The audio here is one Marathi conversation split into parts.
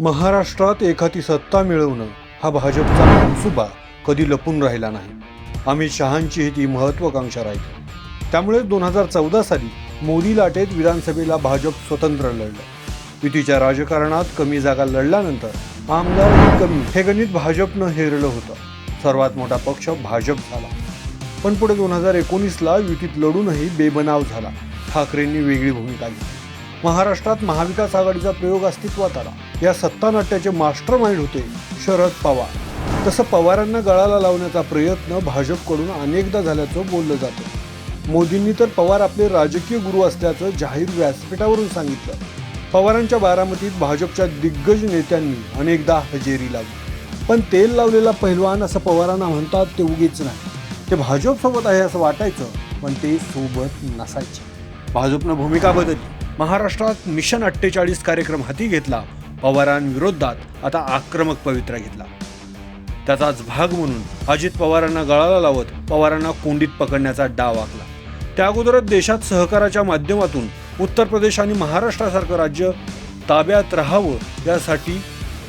महाराष्ट्रात एखादी सत्ता मिळवणं हा भाजपचा मनसुबा कधी लपून राहिला नाही. अमित शहांची ही ती महत्वाकांक्षा राहिली. त्यामुळे दोन हजार चौदा साली मोदी लाटेत विधानसभेला भाजप स्वतंत्र लढलं. युतीच्या राजकारणात कमी जागा लढल्यानंतर आमदार कमी हे गणित भाजपनं हेरलं होतं. सर्वात मोठा पक्ष भाजप झाला. पण पुढे दोन हजार एकोणीसला युतीत लढूनही बेबनाव झाला. ठाकरेंनी वेगळी भूमिका घेतली. महाराष्ट्रात महाविकास आघाडीचा प्रयोग अस्तित्वात आला. या सत्तानाट्याचे मास्टर माइंड होते शरद पवार. तसं पवारांना गळाला लावण्याचा प्रयत्न भाजपकडून अनेकदा झाल्याचं बोललं जातं. मोदींनी तर पवार आपले राजकीय गुरु असल्याचं जाहीर व्यासपीठावरून सांगितलं. पवारांच्या बारामतीत भाजपच्या दिग्गज नेत्यांनी अनेकदा हजेरी लावली. पण तेल लावलेला पहिलवान असं पवारांना म्हणतात ते उगीच नाही. ते भाजपसोबत आहे असं वाटायचं पण ते सोबत नसायचे. भाजपनं भूमिका बदलली. महाराष्ट्रात मिशन अठ्ठेचाळीस कार्यक्रम हाती घेतला पवारांविरोधात आता आक्रमक पवित्रा घेतला. त्याचाच भाग म्हणून अजित पवारांना गळाला लावत पवारांना कोंडीत पकडण्याचा डाव आखला. त्या अगोदरच देशात सहकाराच्या माध्यमातून उत्तर प्रदेश आणि महाराष्ट्रासारखं राज्य ताब्यात राहावं यासाठी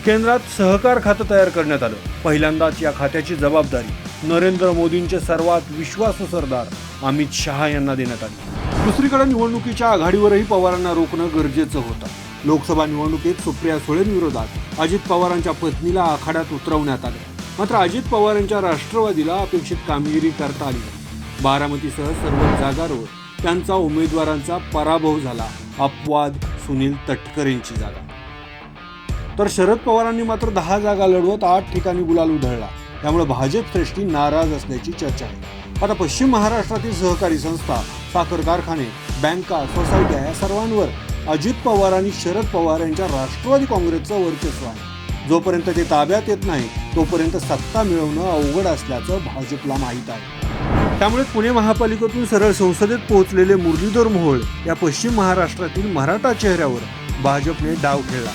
केंद्रात सहकार खातं तयार करण्यात आलं. पहिल्यांदाच या खात्याची जबाबदारी नरेंद्र मोदींचे सर्वात विश्वासू सरदार अमित शहा यांना देण्यात आली. दुसरीकडे निवडणुकीच्या आघाडीवरही पवारांना रोखणं गरजेचं होतं. लोकसभा निवडणुकीत सुप्रिया सुळेंविरोधात अजित पवारांच्या पत्नीला आखाड्यात उतरवण्यात आले. मात्र अजित पवारांच्या राष्ट्रवादीला अपेक्षित कामगिरी करता आली नाही. बारामतीसह सर्व जागांवर त्यांचा उमेदवारांचा पराभव झाला. अपवाद सुनील तटकरेंची जागा. तर शरद पवारांनी मात्र दहा जागा लढवत आठ ठिकाणी गुलाल उधळला. त्यामुळे भाजप श्रेष्ठी नाराज असल्याची चर्चा आहे. आता पश्चिम महाराष्ट्रातील सहकारी संस्था साखर कारखाने बँका सोसायट्या या सर्वांवर अजित पवार आणि शरद पवार यांच्या राष्ट्रवादी काँग्रेसचं वर्चस्व आहे. जोपर्यंत ते ताब्यात येत नाही तोपर्यंत सत्ता मिळवणं अवघड असल्याचं भाजपला माहीत आहे. त्यामुळे पुणे महापालिकेतून सरळ संसदेत पोहोचलेले मुरलीधर मोहोळ या पश्चिम महाराष्ट्रातील मराठा चेहऱ्यावर भाजपने डाव खेळला.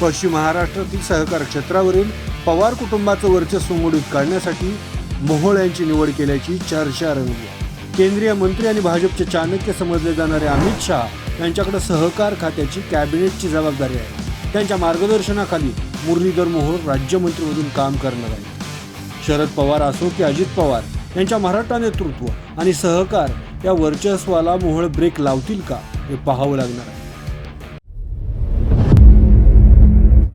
पश्चिम महाराष्ट्रातील सहकार क्षेत्रावरील पवार कुटुंबाचं वर्चस्व मोडीत काढण्यासाठी मोहोळ यांची निवड केल्याची चर्चा रंगली आहे. केंद्रीय मंत्री आणि भाजपचे चाणक्य समजले जाणारे अमित शहा यांच्याकडे सहकार खात्याची कॅबिनेटची जबाबदारी आहे. त्यांच्या मार्गदर्शनाखाली मुरलीधर मोहोळ राज्यमंत्रीमधून काम करणार आहे शरद पवार असो की अजित पवार यांच्या मराठा नेतृत्व आणि सहकार या वर्चस्वाला मोहळ ब्रेक लावतील का हे पाहावं लागणार आहे.